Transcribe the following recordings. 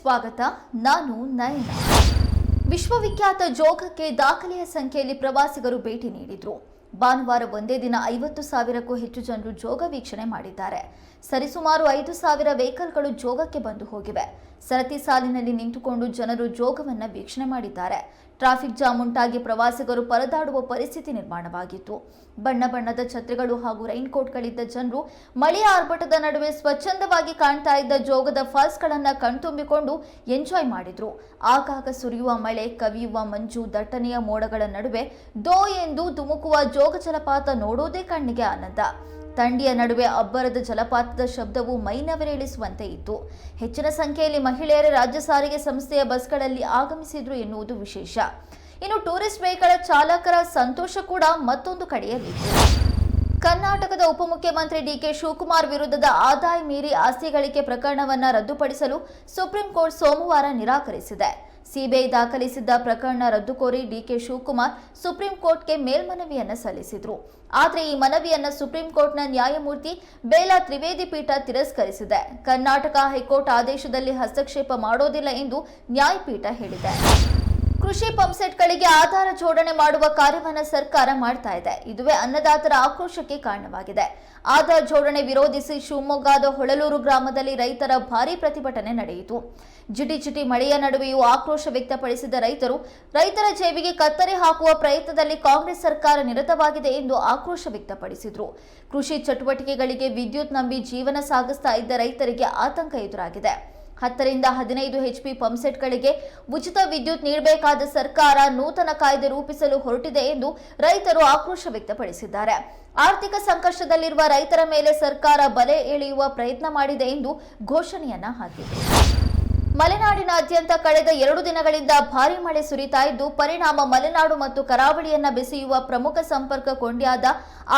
ಸ್ವಾಗತ, ನಾನು ನಯನ. ವಿಶ್ವವಿಖ್ಯಾತ ಜೋಗಕ್ಕೆ ದಾಖಲೆಯ ಸಂಖ್ಯೆಯಲ್ಲಿ ಪ್ರವಾಸಿಗರು ಭೇಟಿ ನೀಡಿದ್ರು. ಭಾನುವಾರ ಒಂದೇ ದಿನ ಐವತ್ತು ಸಾವಿರಕ್ಕೂ ಹೆಚ್ಚು ಜನರು ಜೋಗ ವೀಕ್ಷಣೆ ಮಾಡಿದ್ದಾರೆ. ಸರಿಸುಮಾರು ಐದು ಸಾವಿರ ವೆಹಿಕಲ್ಗಳು ಜೋಗಕ್ಕೆ ಬಂದು ಹೋಗಿವೆ. ಸರತಿ ಸಾಲಿನಲ್ಲಿ ನಿಂತುಕೊಂಡು ಜನರು ಜೋಗವನ್ನು ವೀಕ್ಷಣೆ ಮಾಡಿದ್ದಾರೆ. ಟ್ರಾಫಿಕ್ ಜಾಮ್ ಉಂಟಾಗಿ ಪ್ರವಾಸಿಗರು ಪರದಾಡುವ ಪರಿಸ್ಥಿತಿ ನಿರ್ಮಾಣವಾಗಿತ್ತು. ಬಣ್ಣ ಬಣ್ಣದ ಛತ್ರಿಗಳು ಹಾಗೂ ರೈನ್ ಕೋಟ್ಗಳಿದ್ದ ಜನರು ಮಳೆಯ ಆರ್ಭಟದ ನಡುವೆ ಸ್ವಚ್ಛಂದವಾಗಿ ಕಾಣ್ತಾ ಇದ್ದ ಜೋಗದ ಫಾಲ್ಸ್ಗಳನ್ನ ಕಣ್ತುಂಬಿಕೊಂಡು ಎಂಜಾಯ್ ಮಾಡಿದ್ರು. ಆಗಾಗ ಸುರಿಯುವ ಮಳೆ, ಕವಿಯುವ ಮಂಜು ದಟ್ಟನೆಯ ಮೋಡಗಳ ನಡುವೆ ದೋ ಎಂದು ಧುಮುಕುವ ಜೋಗ ಜಲಪಾತ ನೋಡೋದೇ ಕಣ್ಣಿಗೆ ಆನಂದ. ಥಂಡಿಯ ನಡುವೆ ಅಬ್ಬರದ ಜಲಪಾತದ ಶಬ್ದವು ಮೈನವರೇಳಿಸುವಂತೆ ಇತ್ತು. ಹೆಚ್ಚಿನ ಸಂಖ್ಯೆಯಲ್ಲಿ ಮಹಿಳೆಯರೇ ರಾಜ್ಯ ಸಾರಿಗೆ ಸಂಸ್ಥೆಯ ಬಸ್ಗಳಲ್ಲಿ ಆಗಮಿಸಿದ್ರು ಎನ್ನುವುದು ವಿಶೇಷ. ಇನ್ನು ಟೂರಿಸ್ಟ್ ವೆಹಿಕಲ್ ಚಾಲಕರ ಸಂತೋಷ ಕೂಡ ಮತ್ತೊಂದು ಕಡೆಯಲ್ಲಿತ್ತು. ಕರ್ನಾಟಕದ ಉಪಮುಖ್ಯಮಂತ್ರಿ ಡಿಕೆ ಶಿವಕುಮಾರ್ ವಿರುದ್ಧದ ಆದಾಯ ಮೀರಿ ಆಸ್ತಿ ಗಳಿಕೆ ಪ್ರಕರಣವನ್ನು ರದ್ದುಪಡಿಸಲು ಸುಪ್ರೀಂ ಕೋರ್ಟ್ ಸೋಮವಾರ ನಿರಾಕರಿಸಿದೆ. ಸಿಬಿಐ ದಾಖಲಿಸಿದ್ದ ಪ್ರಕರಣ ರದ್ದು ಕೋರಿ ಡಿಕೆ ಶಿವಕುಮಾರ್ ಸುಪ್ರೀಂ ಕೋರ್ಟ್ಗೆ ಮೇಲ್ಮನವಿಯನ್ನು ಸಲ್ಲಿಸಿದ್ರು. ಆದರೆ ಈ ಮನವಿಯನ್ನು ಸುಪ್ರೀಂ ಕೋರ್ಟ್ನ ನ್ಯಾಯಮೂರ್ತಿ ಬೇಲಾ ತ್ರಿವೇದಿ ಪೀಠ ತಿರಸ್ಕರಿಸಿದೆ. ಕರ್ನಾಟಕ ಹೈಕೋರ್ಟ್ ಆದೇಶದಲ್ಲಿ ಹಸ್ತಕ್ಷೇಪ ಮಾಡೋದಿಲ್ಲ ಎಂದು ನ್ಯಾಯಪೀಠ ಹೇಳಿದೆ. ಕೃಷಿ ಪಂಪ್ಸೆಟ್ಗಳಿಗೆ ಆಧಾರ ಜೋಡಣೆ ಮಾಡುವ ಕಾರ್ಯವನ್ನು ಸರ್ಕಾರ ಮಾಡ್ತಾ ಇದೆ. ಇದುವೇ ಅನ್ನದಾತರ ಆಕ್ರೋಶಕ್ಕೆ ಕಾರಣವಾಗಿದೆ. ಆಧಾರ್ ಜೋಡಣೆ ವಿರೋಧಿಸಿ ಶಿವಮೊಗ್ಗದ ಹೊಳಲೂರು ಗ್ರಾಮದಲ್ಲಿ ರೈತರ ಭಾರೀ ಪ್ರತಿಭಟನೆ ನಡೆಯಿತು. ಜಿಟಿ ಜಿಟಿ ಮಳೆಯ ನಡುವೆಯೂ ಆಕ್ರೋಶ ವ್ಯಕ್ತಪಡಿಸಿದ ರೈತರು, ರೈತರ ಜೇಬಿಗೆ ಕತ್ತರಿ ಹಾಕುವ ಪ್ರಯತ್ನದಲ್ಲಿ ಕಾಂಗ್ರೆಸ್ ಸರ್ಕಾರ ನಿರತವಾಗಿದೆ ಎಂದು ಆಕ್ರೋಶ ವ್ಯಕ್ತಪಡಿಸಿದ್ರು. ಕೃಷಿ ಚಟುವಟಿಕೆಗಳಿಗೆ ವಿದ್ಯುತ್ ನಂಬಿ ಜೀವನ ಸಾಗಿಸ್ತಾ ಇದ್ದ ರೈತರಿಗೆ ಆತಂಕ ಎದುರಾಗಿದೆ. ಹತ್ತರಿಂದ ಹದಿನೈದು ಎಚ್ಪಿ ಪಂಪ್ಸೆಟ್ಗಳಿಗೆ ಉಚಿತ ವಿದ್ಯುತ್ ನೀಡಬೇಕಾದ ಸರ್ಕಾರ ನೂತನ ಕಾಯ್ದೆ ರೂಪಿಸಲು ಹೊರಟಿದೆ ಎಂದು ರೈತರು ಆಕ್ರೋಶ ವ್ಯಕ್ತಪಡಿಸಿದ್ದಾರೆ. ಆರ್ಥಿಕ ಸಂಕಷ್ಟದಲ್ಲಿರುವ ರೈತರ ಮೇಲೆ ಸರ್ಕಾರ ಬಲೆ ಎಳೆಯುವ ಪ್ರಯತ್ನ ಮಾಡಿದೆ ಎಂದು ಘೋಷಣೆಯನ್ನ ಹಾಕಿದೆ. ಮಲೆನಾಡಿನಾದ್ಯಂತ ಕಳೆದ ಎರಡು ದಿನಗಳಿಂದ ಭಾರೀ ಮಳೆ ಸುರಿತಾ ಇದ್ದು, ಪರಿಣಾಮ ಮಲೆನಾಡು ಮತ್ತು ಕರಾವಳಿಯನ್ನ ಬೆಸೆಯುವ ಪ್ರಮುಖ ಸಂಪರ್ಕ ಕೊಂಡಿಯಾದ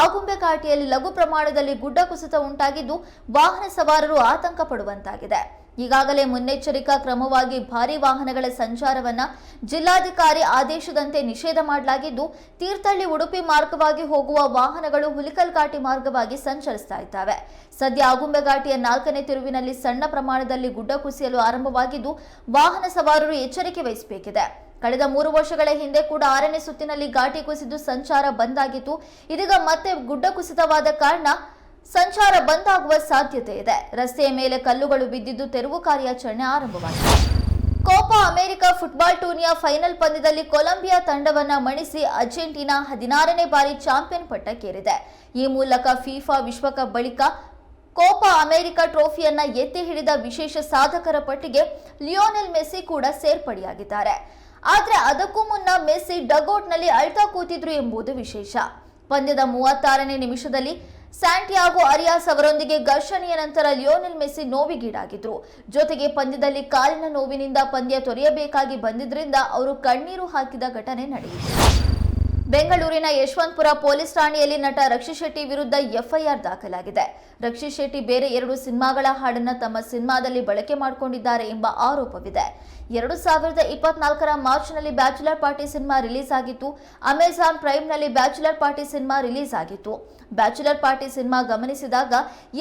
ಆಗುಂಬೆ ಘಾಟಿಯಲ್ಲಿ ಲಘು ಪ್ರಮಾಣದಲ್ಲಿ ಗುಡ್ಡ ಕುಸಿತ ಉಂಟಾಗಿದ್ದು, ವಾಹನ ಸವಾರರು ಆತಂಕ ಪಡುವಂತಾಗಿದೆ ಈಗಾಗಲೇ ಮುನ್ನೆಚ್ಚರಿಕಾ ಕ್ರಮವಾಗಿ ಭಾರಿ ವಾಹನಗಳ ಸಂಚಾರವನ್ನ ಜಿಲ್ಲಾಧಿಕಾರಿ ಆದೇಶದಂತೆ ನಿಷೇಧ ಮಾಡಲಾಗಿದ್ದು, ತೀರ್ಥಹಳ್ಳಿ ಉಡುಪಿ ಮಾರ್ಗವಾಗಿ ಹೋಗುವ ವಾಹನಗಳು ಹುಲಿಕಲ್ ಘಾಟಿ ಮಾರ್ಗವಾಗಿ ಸಂಚರಿಸ್ತಾ ಇದ್ದಾವೆ. ಸದ್ಯ ಆಗುಂಬೆ ಘಾಟಿಯ ನಾಲ್ಕನೇ ತಿರುವಿನಲ್ಲಿ ಸಣ್ಣ ಪ್ರಮಾಣದಲ್ಲಿ ಗುಡ್ಡ ಕುಸಿಯಲು ಆರಂಭವಾಗಿದ್ದು, ವಾಹನ ಸವಾರರು ಎಚ್ಚರಿಕೆ ವಹಿಸಬೇಕಿದೆ. ಕಳೆದ ಮೂರು ವರ್ಷಗಳ ಹಿಂದೆ ಕೂಡ ಆರನೇ ಸುತ್ತಿನಲ್ಲಿ ಘಾಟಿ ಕುಸಿದು ಸಂಚಾರ ಬಂದಾಗಿತ್ತು ಇದೀಗ ಮತ್ತೆ ಗುಡ್ಡ ಕುಸಿತವಾದ ಕಾರಣ ಸಂಚಾರ ಬಂದ್ ಆಗುವ ಸಾಧ್ಯತೆ ಇದೆ. ರಸ್ತೆಯ ಮೇಲೆ ಕಲ್ಲುಗಳು ಬಿದ್ದಿದ್ದು ತೆರವು ಕಾರ್ಯಾಚರಣೆ ಆರಂಭವಾಗಿದೆ. ಕೋಪಾ ಅಮೆರಿಕ ಫುಟ್ಬಾಲ್ ಟೂರ್ನಿಯ ಫೈನಲ್ ಪಂದ್ಯದಲ್ಲಿ ಕೊಲಂಬಿಯಾ ತಂಡವನ್ನ ಮಣಿಸಿ ಅರ್ಜೆಂಟೀನಾ ಹದಿನಾರನೇ ಬಾರಿ ಚಾಂಪಿಯನ್ ಪಟ್ಟಕ್ಕೇರಿದೆ. ಈ ಮೂಲಕ ಫಿಫಾ ವಿಶ್ವಕಪ್ ಬಳಿಕ ಕೋಪಾ ಅಮೆರಿಕ ಟ್ರೋಫಿಯನ್ನ ಎತ್ತಿ ಹಿಡಿದ ವಿಶೇಷ ಸಾಧಕರ ಪಟ್ಟಿಗೆ ಲಿಯೋನೆಲ್ ಮೆಸ್ಸಿ ಕೂಡ ಸೇರ್ಪಡೆಯಾಗಿದ್ದಾರೆ. ಆದರೆ ಅದಕ್ಕೂ ಮುನ್ನ ಮೆಸ್ಸಿ ಡಗೌಟ್ನಲ್ಲಿ ಅಳ್ತಾ ಕೂತಿದ್ರು ಎಂಬುದು ವಿಶೇಷ. ಪಂದ್ಯದ ಮೂವತ್ತಾರನೇ ನಿಮಿಷದಲ್ಲಿ ಸ್ಯಾಂಟಿಯಾಗೋ ಅರಿಯಾಸ್ ಅವರೊಂದಿಗೆ ಘರ್ಷಣೆಯ ನಂತರ ಲಿಯೋನೆಲ್ ಮೆಸ್ಸಿ ನೋವಿಗೀಡಾಗಿದ್ರು. ಜೊತೆಗೆ ಪಂದ್ಯದಲ್ಲಿ ಕಾಲಿನ ನೋವಿನಿಂದ ಪಂದ್ಯ ತೊರೆಯಬೇಕಾಗಿ ಬಂದಿದ್ದರಿಂದ ಅವರು ಕಣ್ಣೀರು ಹಾಕಿದ ಘಟನೆ ನಡೆಯಿತು. ಬೆಂಗಳೂರಿನ ಯಶವಂತಪುರ ಪೊಲೀಸ್ ಠಾಣೆಯಲ್ಲಿ ನಟ ರಕ್ಷಿತ್ ಶೆಟ್ಟಿ ವಿರುದ್ಧ ಎಫ್ಐಆರ್ ದಾಖಲಾಗಿದೆ. ರಕ್ಷಿತ್ ಶೆಟ್ಟಿ ಬೇರೆ ಎರಡು ಸಿನಿಮಾಗಳ ಹಾಡನ್ನು ತಮ್ಮ ಸಿನಿಮಾದಲ್ಲಿ ಬಳಕೆ ಮಾಡಿಕೊಂಡಿದ್ದಾರೆ ಎಂಬ ಆರೋಪವಿದೆ. ಎರಡು ಸಾವಿರದ ಇಪ್ಪತ್ನಾಲ್ಕರ ಮಾರ್ಚ್ನಲ್ಲಿ ಬ್ಯಾಚುಲರ್ ಪಾರ್ಟಿ ಸಿನಿಮಾ ರಿಲೀಸ್ ಆಗಿತ್ತು. ಅಮೆಜಾನ್ ಪ್ರೈಮ್ನಲ್ಲಿ ಬ್ಯಾಚುಲರ್ ಪಾರ್ಟಿ ಸಿನಿಮಾ ರಿಲೀಸ್ ಆಗಿತ್ತು. ಬ್ಯಾಚುಲರ್ ಪಾರ್ಟಿ ಸಿನಿಮಾ ಗಮನಿಸಿದಾಗ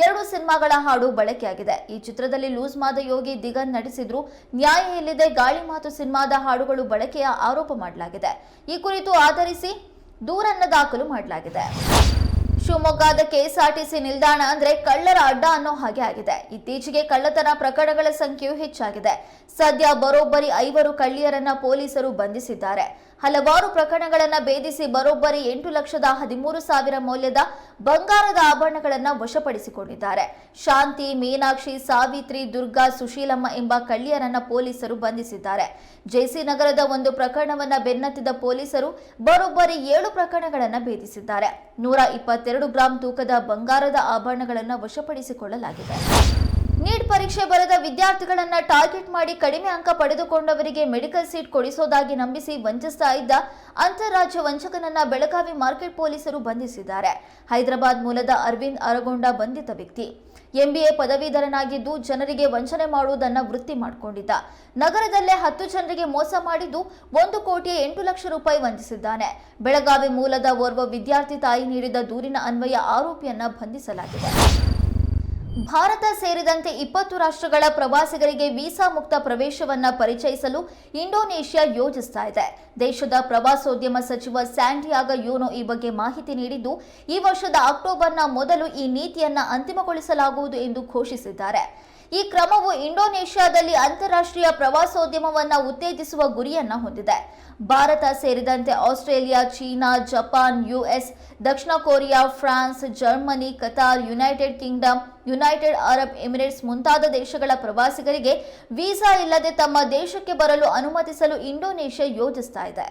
ಎರಡು ಸಿನಿಮಾಗಳ ಹಾಡು ಬಳಕೆಯಾಗಿದೆ. ಈ ಚಿತ್ರದಲ್ಲಿ ಲೂಸ್ ಮಾದ ಯೋಗಿ ದಿಗನ್ ನಟಿಸಿದ್ರು. ನ್ಯಾಯ ಎಲ್ಲಿದೆ ಗಾಳಿ ಮಾತು ಸಿನಿಮಾದ ಹಾಡುಗಳು ಬಳಕೆಯ ಆರೋಪ ಮಾಡಲಾಗಿದೆ. ಈ ಕುರಿತು ಆಧರಿಸಿ ದೂರನ್ನ ದಾಖಲು ಮಾಡಲಾಗಿದೆ. ಶಿವಮೊಗ್ಗದ ಕೆಎಸ್ಆರ್ಟಿಸಿ ನಿಲ್ದಾಣ ಅಂದ್ರೆ ಕಳ್ಳರ ಅಡ್ಡ ಅನ್ನೋ ಹಾಗೆ ಆಗಿದೆ. ಇತ್ತೀಚೆಗೆ ಕಳ್ಳತನ ಪ್ರಕರಣಗಳ ಸಂಖ್ಯೆಯು ಹೆಚ್ಚಾಗಿದೆ. ಸದ್ಯ ಬರೋಬ್ಬರಿ ಐವರು ಕಳ್ಳಿಯರನ್ನ ಪೊಲೀಸರು ಬಂಧಿಸಿದ್ದಾರೆ. ಹಲವಾರು ಪ್ರಕರಣಗಳನ್ನು ಭೇದಿಸಿ ಬರೋಬ್ಬರಿ ಎಂಟು ಲಕ್ಷದ ಹದಿಮೂರು ಸಾವಿರ ಮೌಲ್ಯದ ಬಂಗಾರದ ಆಭರಣಗಳನ್ನು ವಶಪಡಿಸಿಕೊಂಡಿದ್ದಾರೆ. ಶಾಂತಿ, ಮೀನಾಕ್ಷಿ, ಸಾವಿತ್ರಿ, ದುರ್ಗಾ, ಸುಶೀಲಮ್ಮ ಎಂಬ ಕಳ್ಳಿಯರನ್ನ ಪೊಲೀಸರು ಬಂಧಿಸಿದ್ದಾರೆ. ಜೆಸಿ ನಗರದ ಒಂದು ಪ್ರಕರಣವನ್ನ ಬೆನ್ನತ್ತಿದ ಪೊಲೀಸರು ಬರೋಬ್ಬರಿ ಏಳು ಪ್ರಕರಣಗಳನ್ನು ಭೇದಿಸಿದ್ದಾರೆ. ನೂರ ಇಪ್ಪತ್ತೆರಡು ಗ್ರಾಂ ತೂಕದ ಬಂಗಾರದ ಆಭರಣಗಳನ್ನು ವಶಪಡಿಸಿಕೊಳ್ಳಲಾಗಿದೆ. ನೀಟ್ ಪರೀಕ್ಷೆ ಬರೆದ ವಿದ್ಯಾರ್ಥಿಗಳನ್ನ ಟಾರ್ಗೆಟ್ ಮಾಡಿ ಕಡಿಮೆ ಅಂಕ ಪಡೆದುಕೊಂಡವರಿಗೆ ಮೆಡಿಕಲ್ ಸೀಟ್ ಕೊಡಿಸೋದಾಗಿ ನಂಬಿಸಿ ವಂಚಿಸ್ತಾ ಇದ್ದ ಅಂತಾರಾಜ್ಯ ವಂಚಕನನ್ನ ಬೆಳಗಾವಿ ಮಾರ್ಕೆಟ್ ಪೊಲೀಸರು ಬಂಧಿಸಿದ್ದಾರೆ. ಹೈದರಾಬಾದ್ ಮೂಲದ ಅರವಿಂದ್ ಅರಗೊಂಡ ಬಂಧಿತ ವ್ಯಕ್ತಿ. ಎಂಬಿಎ ಪದವೀಧರನಾಗಿದ್ದು ಜನರಿಗೆ ವಂಚನೆ ಮಾಡುವುದನ್ನ ವೃತ್ತಿ ಮಾಡಿಕೊಂಡಿದ್ದ. ನಗರದಲ್ಲೇ ಹತ್ತು ಜನರಿಗೆ ಮೋಸ ಮಾಡಿದ್ದು ಒಂದು ಕೋಟಿ ಎಂಟು ಲಕ್ಷ ರೂಪಾಯಿ ವಂಚಿಸಿದ್ದಾನೆ. ಬೆಳಗಾವಿ ಮೂಲದ ಓರ್ವ ವಿದ್ಯಾರ್ಥಿ ತಾಯಿ ನೀಡಿದ ದೂರಿನ ಅನ್ವಯ ಆರೋಪಿಯನ್ನ ಬಂಧಿಸಲಾಗಿದೆ. ಭಾರತ ಸೇರಿದಂತೆ ಇಪ್ಪತ್ತು ರಾಷ್ಟ್ರಗಳ ಪ್ರವಾಸಿಗರಿಗೆ ವೀಸಾ ಮುಕ್ತ ಪ್ರವೇಶವನ್ನ ಪರಿಚಯಿಸಲು ಇಂಡೋನೇಷ್ಯಾ ಯೋಜಿಸ್ತಾ ಇದೆ. ದೇಶದ ಪ್ರವಾಸೋದ್ಯಮ ಸಚಿವ ಸ್ಯಾಂಡಿಯಾಗ ಯೂನೋ ಈ ಬಗ್ಗೆ ಮಾಹಿತಿ ನೀಡಿದ್ದು, ಈ ವರ್ಷದ ಅಕ್ಟೋಬರ್ನ ಮೊದಲು ಈ ನೀತಿಯನ್ನ ಅಂತಿಮಗೊಳಿಸಲಾಗುವುದು ಎಂದು ಘೋಷಿಸಿದ್ದಾರೆ. ಈ ಕ್ರಮವು ಇಂಡೋನೇಷ್ಯಾದಲ್ಲಿ ಅಂತಾರಾಷ್ಟ್ರೀಯ ಪ್ರವಾಸೋದ್ಯಮವನ್ನು ಉತ್ತೇಜಿಸುವ ಗುರಿಯನ್ನ ಹೊಂದಿದೆ. ಭಾರತ ಸೇರಿದಂತೆ ಆಸ್ಟ್ರೇಲಿಯಾ, ಚೀನಾ, ಜಪಾನ್ ಯುಎಸ್ ದಕ್ಷಿಣ Korea, France, Germany, Qatar, United Kingdom United Arab Emirates ಮುಂತಾದ ದೇಶಗಳ ಪ್ರವಾಸಿಗರಿಗೆ ವೀಸಾ ಇಲ್ಲದೆ ತಮ್ಮ ದೇಶಕ್ಕೆ ಬರಲು ಅನುಮತಿಸಲು ಇಂಡೋನೇಷ್ಯಾ ಯೋಜಿಸ್ತಾ ಇದೆ.